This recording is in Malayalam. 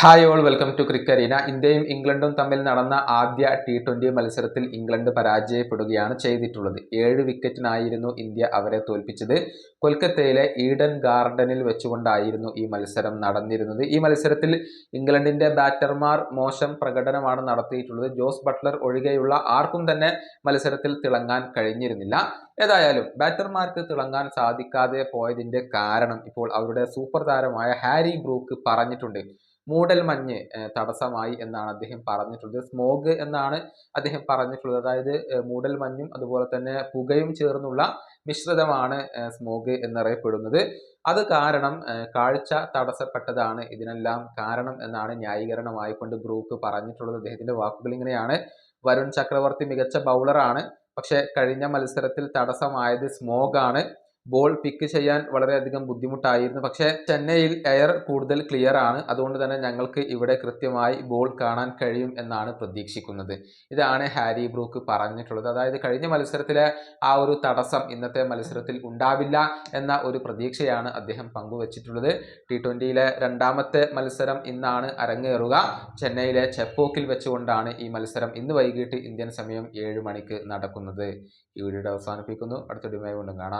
ഹായ് ഓൾ വെൽക്കം ടു ക്രിക്കറീന ഇന്ത്യയും ഇംഗ്ലണ്ടും തമ്മിൽ നടന്ന ആദ്യ ടി ട്വന്റി മത്സരത്തിൽ ഇംഗ്ലണ്ട് പരാജയപ്പെടുകയാണ് ചെയ്തിട്ടുള്ളത്. ഏഴ് വിക്കറ്റിനായിരുന്നു ഇന്ത്യ അവരെ തോൽപ്പിച്ചത്. കൊൽക്കത്തയിലെ ഈഡൻ ഗാർഡനിൽ വെച്ചുകൊണ്ടായിരുന്നു ഈ മത്സരം നടന്നിരുന്നത്. ഈ മത്സരത്തിൽ ഇംഗ്ലണ്ടിന്റെ ബാറ്റർമാർ മോശം പ്രകടനമാണ് നടത്തിയിട്ടുള്ളത്. ജോസ് ബട്ട്ലർ ഒഴികെയുള്ള ആർക്കും തന്നെ മത്സരത്തിൽ തിളങ്ങാൻ കഴിഞ്ഞിരുന്നില്ല. ഏതായാലും ബാറ്റർമാർക്ക് തിളങ്ങാൻ സാധിക്കാതെ പോയതിന്റെ കാരണം ഇപ്പോൾ അവരുടെ സൂപ്പർ താരമായ ഹാരി ബ്രൂക്ക് പറഞ്ഞിട്ടുണ്ട്. മൂടൽ മഞ്ഞ് തടസ്സമായി എന്നാണ് അദ്ദേഹം പറഞ്ഞിട്ടുള്ളത്. സ്മോഗ് എന്നാണ് അദ്ദേഹം പറഞ്ഞിട്ടുള്ളത്. അതായത് മൂടൽ മഞ്ഞും അതുപോലെ തന്നെ പുകയും ചേർന്നുള്ള മിശ്രിതമാണ് സ്മോഗ് എന്നറിയപ്പെടുന്നത്. അത് കാരണം കാഴ്ച തടസ്സപ്പെട്ടതാണ് ഇതിനെല്ലാം കാരണം എന്നാണ് ന്യായീകരണമായി കൊണ്ട് ബ്രൂക്ക് പറഞ്ഞിട്ടുള്ളത്. അദ്ദേഹത്തിന്റെ വാക്കുകൾ ഇങ്ങനെയാണ്. വരുൺ ചക്രവർത്തി മികച്ച ബൗളറാണ്. പക്ഷെ കഴിഞ്ഞ മത്സരത്തിൽ തടസ്സമായത് സ്മോഗാണ്. ബോൾ പിക്ക് ചെയ്യാൻ വളരെയധികം ബുദ്ധിമുട്ടായിരുന്നു. പക്ഷേ ചെന്നൈയിൽ എയർ കൂടുതൽ ക്ലിയർ ആണ്. അതുകൊണ്ട് തന്നെ ഞങ്ങൾക്ക് ഇവിടെ കൃത്യമായി ബോൾ കാണാൻ കഴിയും എന്നാണ് പ്രതീക്ഷിക്കുന്നത്. ഇതാണ് ഹാരി ബ്രൂക്ക് പറഞ്ഞിട്ടുള്ളത്. അതായത് കഴിഞ്ഞ മത്സരത്തിലെ ആ ഒരു തടസ്സം ഇന്നത്തെ മത്സരത്തിൽ ഉണ്ടാവില്ല എന്ന ഒരു പ്രതീക്ഷയാണ് അദ്ദേഹം പങ്കുവച്ചിട്ടുള്ളത്. ടി ട്വന്റിയിലെ രണ്ടാമത്തെ മത്സരം ഇന്നാണ് അരങ്ങേറുക. ചെന്നൈയിലെ ചെപ്പോക്കിൽ വെച്ചുകൊണ്ടാണ് ഈ മത്സരം ഇന്ന് വൈകിട്ട് ഇന്ത്യൻ സമയം ഏഴ് മണിക്ക് നടക്കുന്നത്. ഈ വീഡിയോ അവസാനിപ്പിക്കുന്നു. അടുത്ത ഡിമായി കൊണ്ടും കാണാം.